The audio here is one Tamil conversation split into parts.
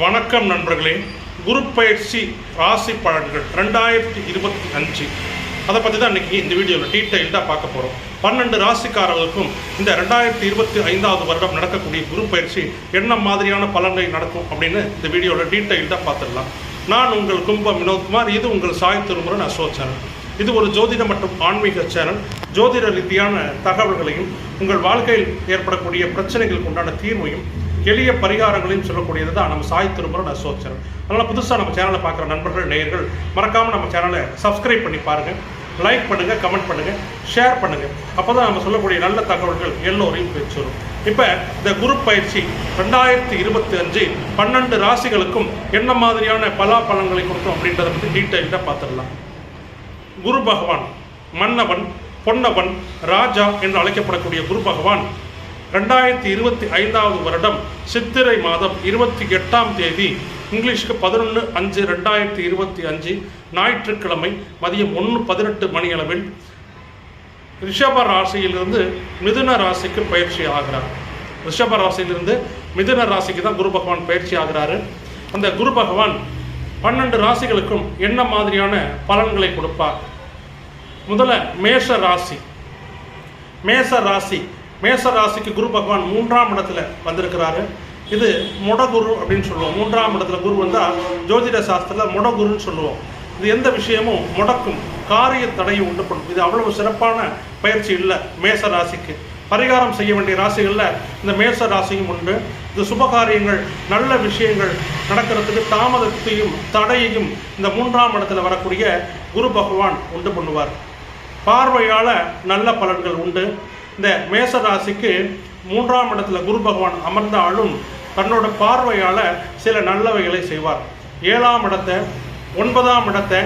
வணக்கம் நண்பர்களே. குரு பயிற்சி ராசி பலன்கள் ரெண்டாயிரத்தி இருபத்தி அஞ்சு. அதை பற்றி தான் இன்றைக்கி இந்த வீடியோவில் டீட்டெயில்டாக பார்க்க போகிறோம் பன்னெண்டு ராசிக்காரர்களுக்கும் இந்த ரெண்டாயிரத்தி இருபத்தி ஐந்தாவது வருடம் நடக்கக்கூடிய குரு பயிற்சி என்ன மாதிரியான பலன்களை நடக்கும் அப்படின்னு இந்த வீடியோவில் டீட்டெயில்டாக பார்த்துடலாம். நான் உங்கள் கும்பம் வினோத்குமார். இது உங்கள் சாய் நான் அசோ சேனல். இது ஒரு ஜோதிட மற்றும் ஆன்மீக சேனல். ஜோதிட ரீதியான தகவல்களையும் உங்கள் வாழ்க்கையில் ஏற்படக்கூடிய பிரச்சனைகளுக்கு உண்டான தீர்வையும் எளிய பரிகாரங்களையும் சொல்லக்கூடியது தான் நம்ம சாய் திருமுறை அசோச்சரம் அதனால் புதுசாக நம்ம சேனலை பார்க்குற நண்பர்கள் நேயர்கள் மறக்காமல் நம்ம சேனலை சப்ஸ்கிரைப் பண்ணி பாருங்கள் லைக் பண்ணுங்கள் கமெண்ட் பண்ணுங்கள் ஷேர் பண்ணுங்கள் அப்போ தான் நம்ம சொல்லக்கூடிய நல்ல தகவல்கள் எல்லோரையும் பெற்றுரும். இப்போ இந்த குரு பயிற்சி ரெண்டாயிரத்தி இருபத்தி அஞ்சு பன்னெண்டு ராசிகளுக்கும் என்ன மாதிரியான பலாபலன்களை கொடுக்கும் அப்படின்றத பற்றி டீட்டெயில்டாக பார்த்துடலாம். குரு பகவான் மன்னவன் பொன்னவன் ராஜா என்று அழைக்கப்படக்கூடிய குரு பகவான் ரெண்டாயிரத்தி இருபத்தி ஐந்தாவது வருடம் சித்திரை மாதம் இருபத்தி எட்டாம் தேதி இங்கிலீஷ்க்கு பதினொன்று அஞ்சு ரெண்டாயிரத்தி இருபத்தி அஞ்சு ஞாயிற்றுக்கிழமை மதியம் ஒன்று பதினெட்டு மணியளவில் ரிஷப ராசியிலிருந்து மிதுன ராசிக்கு பயிற்சி ஆகிறார். ரிஷப ராசியிலிருந்து மிதுன ராசிக்கு தான் குரு பகவான் பயிற்சி ஆகிறாரு. அந்த குரு பகவான் பன்னெண்டு ராசிகளுக்கும் என்ன மாதிரியான பலன்களை கொடுப்பார்? முதல்ல மேஷ ராசி. மேஷ ராசி மேச ராசிக்கு குரு பகவான் மூன்றாம் இடத்துல வந்திருக்கிறாரு. இது முடகுரு அப்படின்னு சொல்லுவோம். மூன்றாம் இடத்துல குரு வந்தால் ஜோதிட சாஸ்திரத்தில் முடகுருன்னு சொல்லுவோம். இது எந்த விஷயமும் முடக்கும். காரிய தடையை உண்டு பண்ணும். இது அவ்வளவு சிறப்பான பயிற்சி இல்லை மேச ராசிக்கு பரிகாரம் செய்ய வேண்டிய ராசிகளில் இந்த மேச ராசியும் உண்டு. இந்த சுபகாரியங்கள் நல்ல விஷயங்கள் நடக்கிறதுக்கு தாமதத்தையும் தடையையும் இந்த மூன்றாம் இடத்துல வரக்கூடிய குரு பகவான் உண்டு பண்ணுவார். பார்வையால் நல்ல பலன்கள் உண்டு. இந்த மேசராசிக்கு மூன்றாம் இடத்துல குரு பகவான் அமர்ந்தாலும் தன்னோட பார்வையால் சில நல்லவைகளை செய்வார். ஏழாம் இடத்தை ஒன்பதாம் இடத்தை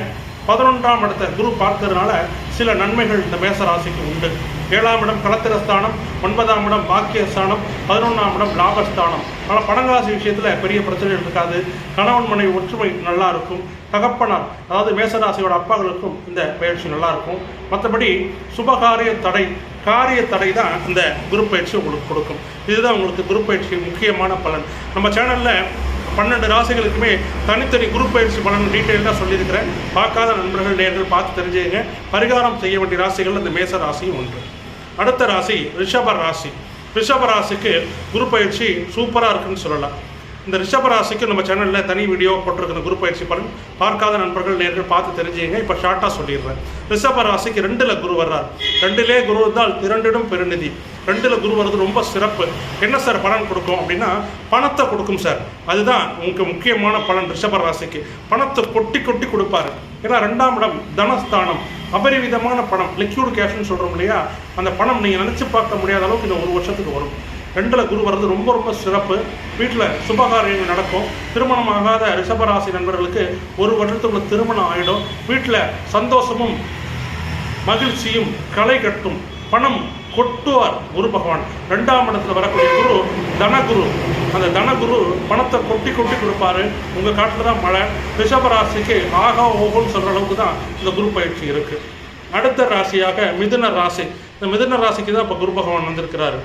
பதினொன்றாம் இடத்தை குரு பார்க்கறதுனால சில நன்மைகள் இந்த மேசராசிக்கு உண்டு. ஏழாம் இடம் களத்திரஸ்தானம் ஒன்பதாம் இடம் பாக்கியஸ்தானம் பதினொன்றாம் இடம் லாபஸ்தானம். ஆனால் பணங்காசி விஷயத்தில் பெரிய பிரச்சனைகள் இருக்காது. கணவன் மனைவி ஒற்றுமை நல்லா இருக்கும் தகப்பனார் அதாவது மேசராசியோட அப்பாக்களுக்கும் இந்த பயிற்சி நல்லா இருக்கும் மற்றபடி சுபகாரிய தடை காரிய தடை தான் இந்த குரு பயிற்சி உங்களுக்கு கொடுக்கும். இதுதான் உங்களுக்கு குரு பயிற்சி முக்கியமான பலன். நம்ம சேனலில் பன்னெண்டு ராசிகளுக்குமே தனித்தனி குரூப் பயிற்சி பலன் டீட்டெயிலாக சொல்லியிருக்கிறேன். பார்க்காத நண்பர்கள் நேர்கள் பார்த்து தெரிஞ்சுங்க பரிகாரம் செய்ய வேண்டிய ராசிகள் இந்த மேச ராசியும் ஒன்று. அடுத்த ராசி ரிஷப ராசி. ரிஷபராசிக்கு குரு பயிற்சி சூப்பராக இருக்குன்னு சொல்லலாம். இந்த ரிஷபராசிக்கு நம்ம சேனலில் தனி வீடியோ போட்டிருக்கிற குரு பயிற்சி பலன் பார்க்காத நண்பர்கள் நேர்கள் பார்த்து தெரிஞ்சுங்க. இப்போ ஷார்ட்டாக சொல்லிடுறேன். ரிஷபராசிக்கு ரெண்டில் குரு வர்றார். ரெண்டிலே குரு இருந்தால் இரண்டிடம் பெருநிதி. ரெண்டில் குரு வர்றது ரொம்ப சிறப்பு. என்ன சார் பலன் கொடுக்கும் அப்படின்னா பணத்தை கொடுக்கும் சார் அதுதான் உங்களுக்கு முக்கியமான பலன் ரிஷபராசிக்கு பணத்தை கொட்டி கொட்டி கொடுப்பாரு. ஏன்னா ரெண்டாம் இடம் தனஸ்தானம். அபரிவிதமான பணம். லிக்யூட் கேஷ்னு சொல்கிறோம் இல்லையா? அந்த பணம் நீங்கள் நினச்சி பார்க்க முடியாத அளவுக்கு இந்த ஒரு வருஷத்துக்கு வரும். ரெண்டில் குரு வர்றது ரொம்ப ரொம்ப சிறப்பு. வீட்டில் சுபகாரியங்கள் நடக்கும். திருமணம் ஆகாத ரிஷபராசி நண்பர்களுக்கு ஒரு வருடத்துக்குள்ள திருமணம் ஆகிடும் வீட்டில் சந்தோஷமும் மகிழ்ச்சியும் களை கட்டும் பணம் கொட்டுவார் குரு பகவான். ரெண்டாம் இடத்துல வரக்கூடிய குரு தனகுரு. அந்த தனகுரு பணத்தை கொட்டி கொட்டி கொடுப்பாரு. உங்கள் காட்டில் தான் மழை. ரிஷபராசிக்கு ஆகா ஓகோன்னு சொல்கிற அளவுக்கு தான் இந்த குரு பயிற்சி இருக்குது அடுத்த ராசியாக மிதுன ராசி. இந்த மிதுன ராசிக்கு தான் இப்போ குரு பகவான் வந்திருக்கிறாரு.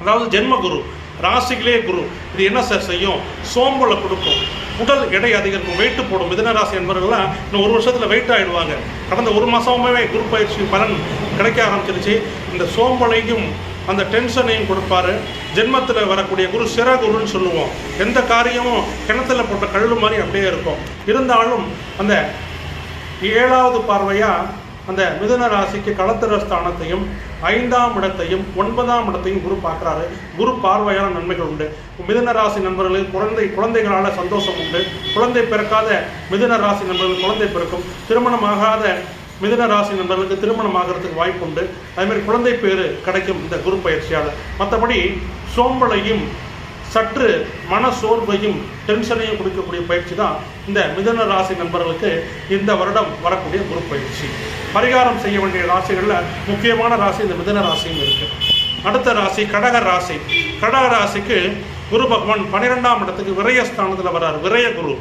அதாவது ஜென்ம குரு ராசிகளே குரு இது என்ன சார் செய்யும்? சோம்பலை கொடுக்கும். உடல் எடை அதிகரிக்கும். வெயிட்டு போடும். மிதன ராசி என்பவர்கள்லாம் இன்னும் ஒரு வருஷத்தில் வெயிட் ஆகிடுவாங்க கடந்த ஒரு மாதமாகவே குரு பயிற்சி பலன் கிடைக்க ஆரம்பிச்சிருச்சு. இந்த சோம்பலையும் அந்த டென்ஷனையும் கொடுப்பாரு. ஜென்மத்தில் வரக்கூடிய குரு சிற குருன்னு சொல்லுவோம். எந்த காரியமும் கிணத்துல போட்ட கழுவு மாதிரி அப்படியே இருக்கும். இருந்தாலும் அந்த ஏழாவது பார்வையாக அந்த மிதுன ராசிக்கு களத்திர ஸ்தானத்தையும் ஐந்தாம் இடத்தையும் ஒன்பதாம் இடத்தையும் குரு பார்க்குறாரு. குரு பார்வையான நன்மைகள் உண்டு. மிதுன ராசி நண்பர்களுக்கு குழந்தை குழந்தைகளால் சந்தோஷம் உண்டு. குழந்தை பிறக்காத மிதுன ராசி நண்பர்கள் குழந்தை பிறக்கும். திருமணம் ஆகாத மிதுன ராசி நண்பர்களுக்கு திருமணம் ஆகிறதுக்கு வாய்ப்பு உண்டு அதேமாதிரி குழந்தை பேர் கிடைக்கும் இந்த குரு பயிற்சியால். மற்றபடி சோம்பலையும் சற்று மன சோர்வையும் டென்ஷனையும் கொடுக்கக்கூடிய பயிற்சி தான் இந்த மிதன ராசி நண்பர்களுக்கு இந்த வருடம் வரக்கூடிய குரு பயிற்சி. பரிகாரம் செய்ய வேண்டிய ராசிகளில் முக்கியமான ராசி இந்த மிதன ராசியும் இருக்கு. அடுத்த ராசி கடக ராசி. கடக ராசிக்கு குரு பகவான் பன்னிரெண்டாம் இடத்துக்கு விரயஸ்தானத்தில் வர்றார். விரய குரு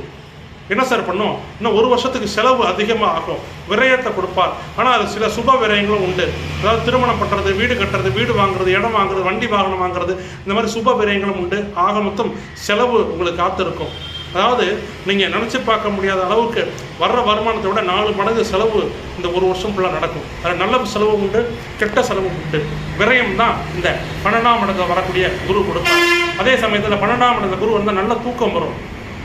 என்ன சார் பண்ணும்? இன்னும் ஒரு வருஷத்துக்கு செலவு அதிகமாக ஆகும் விரயத்தை கொடுப்பார். ஆனால் அது சில சுப விரயங்களும் உண்டு. அதாவது திருமணம் பண்ணுறது வீடு கட்டுறது வீடு வாங்குறது இடம் வாங்குறது வண்டி வாகனம் வாங்குறது இந்த மாதிரி சுப விரயங்களும் உண்டு. ஆக மொத்தம் செலவு உங்களுக்கு காத்திருக்கும். அதாவது நீங்கள் நினச்சி பார்க்க முடியாத அளவுக்கு வர்ற வருமானத்தை விட நாலு மடங்கு செலவு இந்த ஒரு வருஷம் ஃபுல்லாக நடக்கும். அதில் நல்ல செலவு உண்டு கெட்ட செலவு உண்டு. விரயம் தான் இந்த பன்னெண்டாம் இடத்துல வரக்கூடிய குரு கொடுப்பார். அதே சமயத்தில் பன்னெண்டாம் இடத்துல குரு வந்தால் நல்ல தூக்கம் வரும்.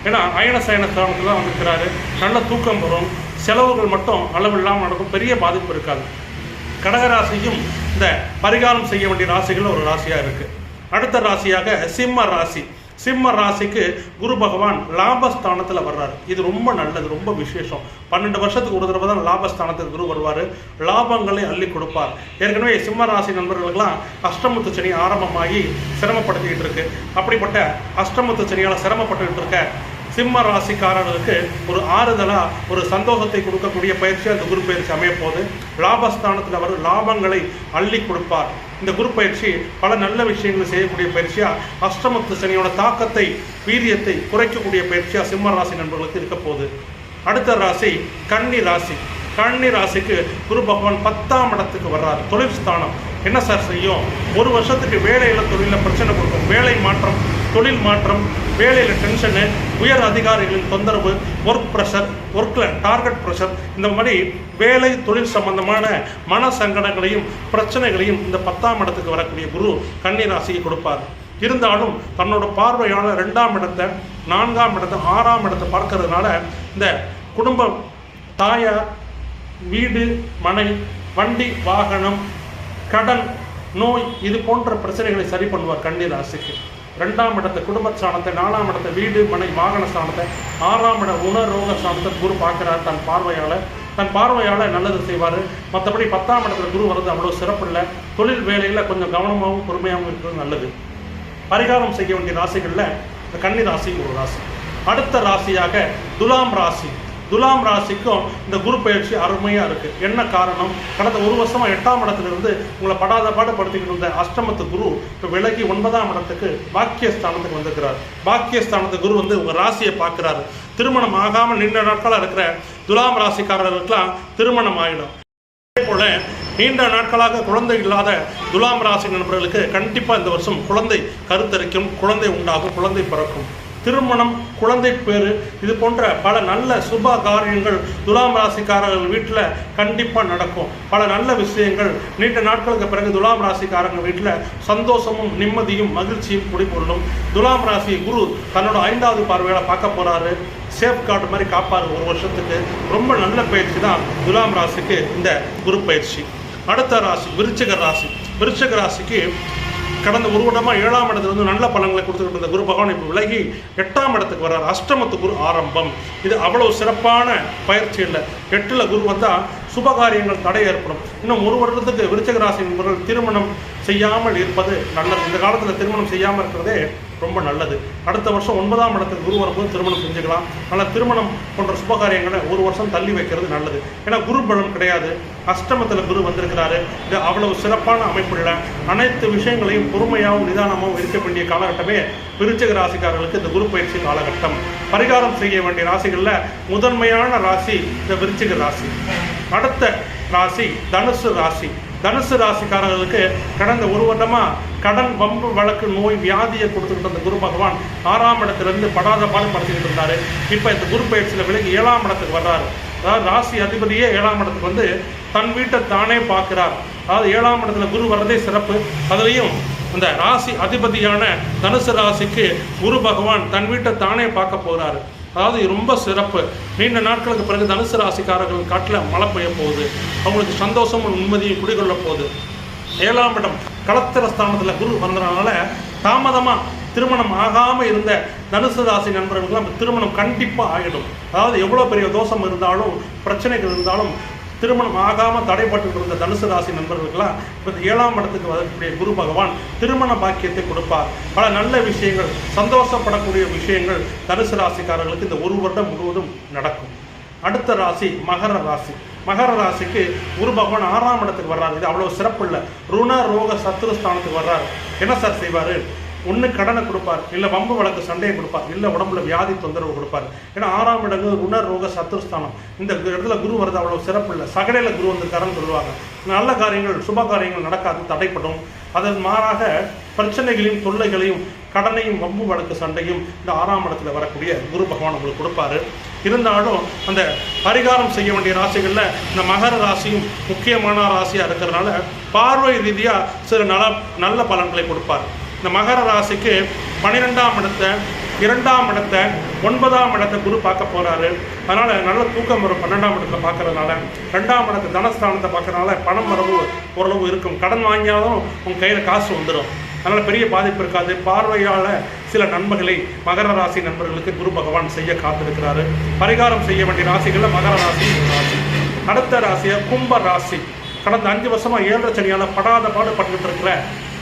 ஏன்னா அயன சயன ஸ்தானத்தில் தான் வந்துருக்கிறாரு. நல்ல தூக்கம் வரும். செலவுகள் மட்டும் அளவில்லாமல் நடக்கும். பெரிய பாதிப்பு இருக்காது. கடகராசியும் இந்த பரிகாரம் செய்ய வேண்டிய ராசிகள் ஒரு ராசியாக இருக்குது அடுத்த ராசியாக சிம்ம ராசி. சிம்ம ராசிக்கு குரு பகவான் லாபஸ்தானத்தில் வர்றாரு. இது ரொம்ப நல்லது ரொம்ப விசேஷம். பன்னெண்டு வருஷத்துக்கு ஒரு தடவை தான் லாபஸ்தானத்துக்கு குரு வருவார். லாபங்களை அள்ளி கொடுப்பார். ஏற்கனவே சிம்ம ராசி நண்பர்களுக்கெல்லாம் அஷ்டமத்து சனி ஆரம்பமாகி சிரமப்படுத்திக்கிட்டு இருக்கு. அப்படிப்பட்ட அஷ்டமத்து சனியால் சிரமப்பட்டுக்கிட்டு இருக்க சிம்ம ராசிக்காரர்களுக்கு ஒரு ஆறுதலாக ஒரு சந்தோஷத்தை கொடுக்கக்கூடிய பயிற்சி அந்த குரு பயிற்சி அமையப்போது லாபஸ்தானத்தில் அவர் லாபங்களை அள்ளி கொடுப்பார். இந்த குரு பயிற்சி பல நல்ல விஷயங்களை செய்யக்கூடிய பயிற்சியாக அஷ்டமத்து சனியோட தாக்கத்தை வீரியத்தை குறைக்கக்கூடிய பயிற்சியாக சிம்ம ராசி நண்பர்களுக்கு இருக்க போகுது. அடுத்த ராசி கன்னி ராசி. கன்னி ராசிக்கு குரு பகவான் பத்தாம் இடத்துக்கு வர்றாரு. தொழில் ஸ்தானம். என்ன சார் செய்யும்? ஒரு வருஷத்துக்கு வேலையில் தொழிலில் பிரச்சனை கொடுக்கும். வேலை மாற்றம் தொழில் மாற்றம் வேலையில் டென்ஷனு உயர் அதிகாரிகளின் தொந்தரவு ஒர்க் ப்ரெஷர் ஒர்க்கில் டார்கெட் ப்ரெஷர் இந்த மாதிரி வேலை தொழில் சம்பந்தமான மன சங்கடங்களையும் பிரச்சனைகளையும் இந்த பத்தாம் இடத்துக்கு வரக்கூடிய குரு கன்னி கொடுப்பார். இருந்தாலும் தன்னோட பார்வையான ரெண்டாம் இடத்தை நான்காம் இடத்தை ஆறாம் இடத்தை பார்க்கறதுனால இந்த குடும்பம் தாயார் வீடு மனை வண்டி வாகனம் கடன் நோய் இது போன்ற பிரச்சனைகளை சரி பண்ணுவார் கண்ணீர் ராசிக்கு ரெண்டாம் இடத்தை குடும்ப ஸ்தானத்தை நாலாம் இடத்தை வீடு மனை வாகன ஸ்தானத்தை ஆறாம் இட உணரோக ஸ்தானத்தை குரு பார்க்கிறார் தன் பார்வையால். தன் பார்வையால் நல்லது செய்வார். மற்றபடி பத்தாம் இடத்துல குரு வர்றது அவ்வளோ சிறப்பு இல்லை. தொழில் வேலையில் கொஞ்சம் கவனமாகவும் பொறுமையாகவும் இருக்கிறது நல்லது. பரிகாரம் செய்ய வேண்டிய ராசிகளில் இந்த கன்னி ராசி ஒரு ராசி. அடுத்த ராசியாக துலாம் ராசி. துலாம் ராசிக்கும் இந்த குரு பயிற்சி அருமையாக இருக்குது என்ன காரணம்? கடந்த ஒரு வருஷமாக எட்டாம் இடத்துலேருந்து உங்களை படாத பாடு படுத்திக்கிட்டு இருந்த அஷ்டமத்து குரு இப்போ விலகி ஒன்பதாம் இடத்துக்கு பாக்கியஸ்தானத்துக்கு வந்திருக்கிறார். பாக்கியஸ்தானத்து குரு வந்து உங்கள் ராசியை பார்க்குறாரு. திருமணம் ஆகாமல் நீண்ட நாட்களாக இருக்கிற துலாம் ராசிக்காரர்களுக்கெல்லாம் திருமணம் ஆகிடும் அதே போல நீண்ட நாட்களாக குழந்தை இல்லாத துலாம் ராசி நண்பர்களுக்கு கண்டிப்பாக இந்த வருஷம் குழந்தை கருத்தரிக்கும் குழந்தை உண்டாகும் குழந்தை பிறக்கும். திருமணம் குழந்தை பேரு இது போன்ற பல நல்ல சுப காரியங்கள் துலாம் ராசிக்காரர்கள் வீட்டில் கண்டிப்பாக நடக்கும். பல நல்ல விஷயங்கள். நீண்ட நாட்களுக்கு பிறகு துலாம் ராசிக்காரங்க வீட்டில் சந்தோஷமும் நிம்மதியும் மகிழ்ச்சியும் குடிபொருளும். துலாம் ராசி குரு தன்னோட ஐந்தாவது பார்வையில் பார்க்க போறாரு. சேஃப் கார்டு மாதிரி காப்பாரு ஒரு வருஷத்துக்கு. ரொம்ப நல்ல பயிற்சி தான் துலாம் ராசிக்கு இந்த குரு பயிற்சி. அடுத்த ராசி விருச்சிக ராசி. விருச்சிக ராசிக்கு கடந்த ஒரு வருடமா ஏழாம் இடத்துல வந்து நல்ல பலன்களை கொடுத்துக்கிட்டு இருந்த குரு பகவான் இப்போ விலகி எட்டாம் இடத்துக்கு வர்றார். அஷ்டமத்து குரு ஆரம்பம். இது அவ்வளோ சிறப்பான பயிற்சி இல்லை. எட்டில் குரு வந்தால் சுபகாரியங்கள் தடை ஏற்படும். இன்னும் ஒரு வருடத்துக்கு விருச்சகராசி திருமணம் செய்யாமல் இருப்பது நல்லது. இந்த காலத்தில் திருமணம் செய்யாமல் இருக்கிறதே ரொம்ப நல்லது. அடுத்த வருஷம் ஒன்பதாம் இடத்துக்கு குரு வரும்போது திருமணம் செஞ்சுக்கலாம். ஆனால் திருமணம் போன்ற சுபகாரியங்களை ஒரு வருஷம் தள்ளி வைக்கிறது நல்லது. ஏன்னா குரு பலம் கிடையாது. அஷ்டமத்தில் குரு வந்திருக்கிறாரு. இது அவ்வளவு சிறப்பான அமைப்புள்ள அனைத்து விஷயங்களையும் பொறுமையாகவும் நிதானமாகவும் இருக்க வேண்டிய காலகட்டமே விருச்சக ராசிக்காரர்களுக்கு இந்த குரு பயிற்சி காலகட்டம். பரிகாரம் செய்ய வேண்டிய ராசிகளில் முதன்மையான ராசி இந்த விருச்சிக ராசி. அடுத்த ராசி தனுசு ராசி. தனுசு ராசிக்காரர்களுக்கு கடந்த ஒரு வருடமாக கடன் வம்பு வழக்கு நோய் வியாதியை கொடுத்துக்கிட்டு அந்த குரு பகவான் ஆறாம் இடத்திலிருந்து படாத பாலம் படுத்திக்கிட்டு இருந்தாரு. இப்போ இந்த குரு பயிற்சியில் விலகி ஏழாம் இடத்துக்கு வர்றாரு. அதாவது ராசி அதிபதியே ஏழாம் இடத்துக்கு வந்து தன் வீட்டை தானே பார்க்கிறார். அதாவது ஏழாம் இடத்துல குரு வர்றதே சிறப்பு. அதுலேயும் அந்த ராசி அதிபதியான தனுசு ராசிக்கு குரு பகவான் தன் வீட்டை தானே பார்க்க போகிறாரு அதாவது ரொம்ப சிறப்பு. நீண்ட நாட்களுக்கு பிறகு தனுசு ராசிக்காரர்கள் காட்டில் மழை பெய்ய போகுது. அவங்களுக்கு சந்தோஷமும் நிம்மதியும் குடிகொள்ள போகுது. ஏழாம் இடம் களத்திர ஸ்தானத்தில் குரு வந்ததுனால தாமதமாக திருமணம் ஆகாமல் இருந்த தனுசு ராசி நண்பர்களுக்கு திருமணம் கண்டிப்பாக ஆகிடும் அதாவது எவ்வளோ பெரிய தோஷம் இருந்தாலும் பிரச்சனைகள் இருந்தாலும் திருமணம் ஆகாமல் தடைப்பட்டு இருந்த தனுசு ராசி நண்பர்களுக்கெல்லாம் இப்போ ஏழாம் இடத்துக்கு வரக்கூடிய குரு பகவான் திருமண பாக்கியத்தை கொடுப்பார். பல நல்ல விஷயங்கள் சந்தோஷப்படக்கூடிய விஷயங்கள் தனுசு ராசிக்காரர்களுக்கு இந்த ஒரு வருடம் முழுவதும் நடக்கும். அடுத்த ராசி மகர ராசி. மகர ராசிக்கு குரு பகவான் ஆறாம் இடத்துக்கு வர்றாரு. இது அவ்வளோ சிறப்பு இல்லை. ருண ரோக சத்துரு ஸ்தானத்துக்கு வர்றாரு. என்ன சார் செய்வார்? ஒன்று கடனை கொடுப்பார் இல்லை வம்பு வழக்கு சண்டையை கொடுப்பார் இல்லை உடம்புல வியாதி தொந்தரவு கொடுப்பார். ஏன்னா ஆறாம் இடங்கு உணர் ரோக சத்துருஸ்தானம். இந்த இடத்துல குரு வருது அவ்வளோ சிறப்பு இல்லை. சகடையில் குரு வந்திருக்காருன்னு சொல்லுவாங்க. நல்ல காரியங்கள் சுப காரியங்கள் நடக்காது தடைப்படும். அதன் மாறாக பிரச்சனைகளையும் தொல்லைகளையும் கடனையும் வம்பு வழக்கு சண்டையும் இந்த ஆறாம் இடத்துல வரக்கூடிய குரு பகவான் உங்களுக்கு கொடுப்பாரு. இருந்தாலும் அந்த பரிகாரம் செய்ய வேண்டிய ராசிகளில் இந்த மகர ராசியும் முக்கியமான ராசியாக இருக்கிறதுனால பார்வை ரீதியாக சில நல நல்ல பலன்களை கொடுப்பார். இந்த மகர ராசிக்கு பன்னிரெண்டாம் இடத்தை இரண்டாம் இடத்தை ஒன்பதாம் இடத்தை குரு பார்க்க போகிறாரு அதனால் நல்ல தூக்கம் வரும் பன்னெண்டாம் இடத்தை பார்க்கறதுனால. ரெண்டாம் இடத்தை தனஸ்தானத்தை பார்க்கறதுனால பணம் வரவு ஓரளவு இருக்கும். கடன் வாங்கியாலும் உங்கள் கையில் காசு வந்துடும் அதனால் பெரிய பாதிப்பு இருக்காது. பார்வையால் சில நன்மைகளை மகர ராசி நண்பர்களுக்கு குரு பகவான் செய்ய காத்திருக்கிறாரு. பரிகாரம் செய்ய வேண்டிய ராசிகளில் மகர ராசி ராசி. அடுத்த ராசியாக கும்ப ராசி. கடந்த அஞ்சு வருஷமாக ஏழரை சனியால் படாத பாடு பட்டுக்கிட்டு இருக்கிற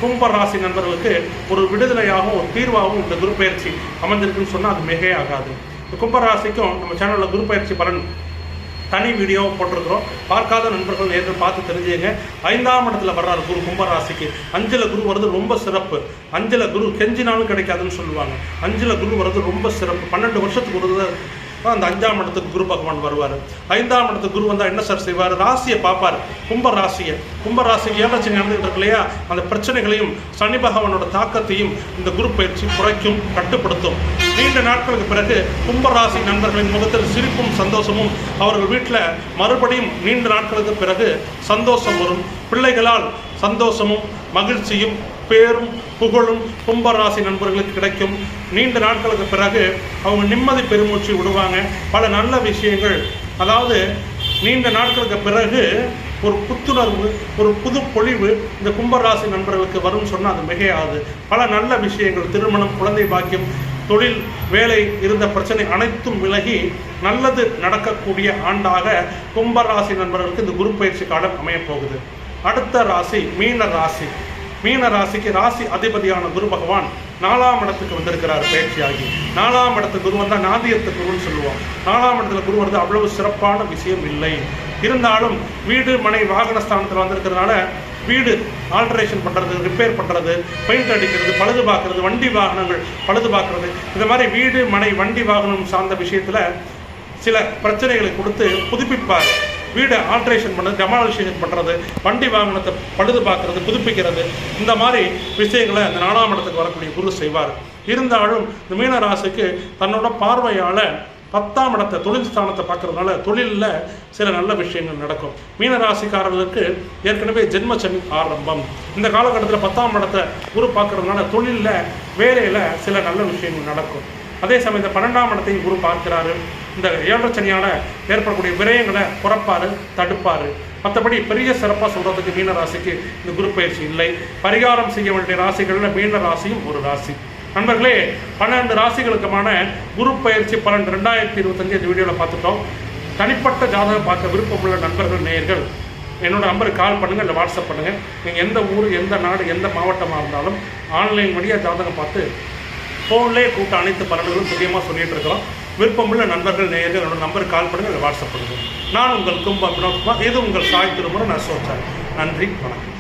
கும்ப ராசி நண்பர்களுக்கு ஒரு விடுதலையாகவும் ஒரு தீர்வாகவும் இந்த குரு பயிற்சி அமைஞ்சிருக்குன்னு சொன்னால் அது மிகே ஆகாது. இந்த கும்ப ராசிக்கும் நம்ம சேனலில் குரு பயிற்சி பலன் தனி வீடியோ போட்டிருக்கிறோம். பார்க்காத நண்பர்கள் நேரில் பார்த்து தெரிஞ்சுங்க. ஐந்தாம் இடத்துல வர்றாரு குரு கும்ப ராசிக்கு. அஞ்சில் குரு வர்றது ரொம்ப சிறப்பு. அஞ்சில் குரு கெஞ்சினாலும் கிடைக்காதுன்னு சொல்லுவாங்க. அஞ்சில் குரு வர்றது ரொம்ப சிறப்பு. பன்னெண்டு வருஷத்துக்கு ஒரு தடவை தான் அந்த அஞ்சாம் இடத்துக்கு குரு பகவான் வருவார். ஐந்தாம் இடத்துக்கு குரு வந்தால் என்ன சார் செய்வார்? ராசியை பார்ப்பார். கும்ப ராசியை. கும்ப ராசி ஏழரட்சி நடந்துகிட்டு இருக்கு இல்லையா? அந்த பிரச்சனைகளையும் சனி பகவானோட தாக்கத்தையும் இந்த குரு பயிற்சி குறைக்கும் கட்டுப்படுத்தும். நீண்ட நாட்களுக்கு பிறகு கும்ப ராசி நண்பர்களின் முகத்தில் சிரிப்பும் சந்தோஷமும் அவர்கள் வீட்டில் மறுபடியும் நீண்ட நாட்களுக்கு பிறகு சந்தோஷம் வரும். பிள்ளைகளால் சந்தோஷமும் மகிழ்ச்சியும் பேரும் புகழும் கும்பராசி நண்பர்களுக்கு கிடைக்கும். நீண்ட நாட்களுக்கு பிறகு அவங்க நிம்மதி பெருமூச்சு விடுவாங்க. பல நல்ல விஷயங்கள். அதாவது நீண்ட நாட்களுக்கு பிறகு ஒரு புத்துணர்வு ஒரு புது பொழிவு இந்த கும்பராசி நண்பர்களுக்கு வரும்னு சொன்னால் அது மிகையாது. பல நல்ல விஷயங்கள். திருமணம் குழந்தை பாக்கியம் தொழில் வேலை இருந்த பிரச்சனை அனைத்தும் விலகி நல்லது நடக்கக்கூடிய ஆண்டாக கும்பராசி நண்பர்களுக்கு இந்த குரு பயிற்சி காலம் அமையப்போகுது. அடுத்த ராசி மீன ராசி. மீன ராசிக்கு ராசி அதிபதியான குரு பகவான் நாலாம் இடத்துக்கு வந்திருக்கிறார் பயிற்சியாகி நாலாம் இடத்து குரு வந்தால் நாதியத்து குருன்னு சொல்லுவோம் நாலாம் இடத்துல குரு வந்து அவ்வளவு சிறப்பான விஷயம் இல்லை. இருந்தாலும் வீடு மனை வாகன ஸ்தானத்தில் வந்திருக்கிறதுனால வீடு ஆல்ட்ரேஷன் பண்ணுறது ரிப்பேர் பண்ணுறது பெயிண்ட் அடிக்கிறது பழுது பார்க்கறது வண்டி வாகனங்கள் பழுது பார்க்கறது. இந்த மாதிரி வீடு மனை வண்டி வாகனம் சார்ந்த விஷயத்தில் சில பிரச்சனைகளை கொடுத்து புதுப்பிப்பார். வீடை ஆல்ட்ரேஷன் பண்ணுறது டெமாலிஷன் பண்ணுறது வண்டி வாகனத்தை பழுது பார்க்கறது புதுப்பிக்கிறது இந்த மாதிரி விஷயங்களை அந்த நாலாம் இடத்துக்கு வரக்கூடிய குரு செய்வார். இருந்தாலும் இந்த மீன ராசிக்கு தன்னோட பார்வையால் பத்தாம் இடத்தை தொழில் ஸ்தானத்தை பார்க்கறதுனால தொழிலில் சில நல்ல விஷயங்கள் நடக்கும். மீன ராசிக்காரர்களுக்கு ஏற்கனவே ஜென்மச்சனி ஆரம்பம். இந்த காலகட்டத்தில் பத்தாம் இடத்தை குரு பார்க்கறதுனால தொழிலில் வேலையில் சில நல்ல விஷயங்கள் நடக்கும். அதே சமயம் இந்த பன்னெண்டாம் இடத்தையும் குரு பார்க்கிறாரு. இந்த ஏழரை சனியால் ஏற்படக்கூடிய விரயங்களை குறைப்பாரு தடுப்பாரு. மற்றபடி பெரிய சிறப்பாக சொல்கிறதுக்கு மீன ராசிக்கு இந்த குரு பயிற்சி இல்லை. பரிகாரம் செய்ய வேண்டிய ராசிகளில் மீன ராசியும் ஒரு ராசி. நண்பர்களே பன்னெண்டு ராசிகளுக்குமான குரு பயிற்சி பலன் ரெண்டாயிரத்தி இருபத்தஞ்சு இந்த வீடியோவில் பார்த்துட்டோம். தனிப்பட்ட ஜாதகம் பார்க்க விருப்பமுள்ள நண்பர்கள் நேயர்கள் என்னோட நம்பருக்கு கால் பண்ணுங்கள் இல்லை வாட்ஸ்அப் பண்ணுங்கள் நீங்கள் எந்த ஊர் எந்த நாடு எந்த மாவட்டமாக இருந்தாலும் ஆன்லைன் வழியாக ஜாதகம் பார்த்து ஃபோன்லேயே கூட்ட அனைத்து பலன்களும் துல்லியமாக சொல்லிட்டு இருக்கிறோம். விருப்பமுள்ள நண்பர்கள் நேயர்கள் என்னோட நம்பருக்கு கால் பண்ணுங்கள் வாட்ஸ்அப் பண்ணுங்கள் நான் உங்கள் கும்பம் வினோத்குமார் இது உங்கள் சாய் திருமுறை நான் சோச்சார் நன்றி வணக்கம்.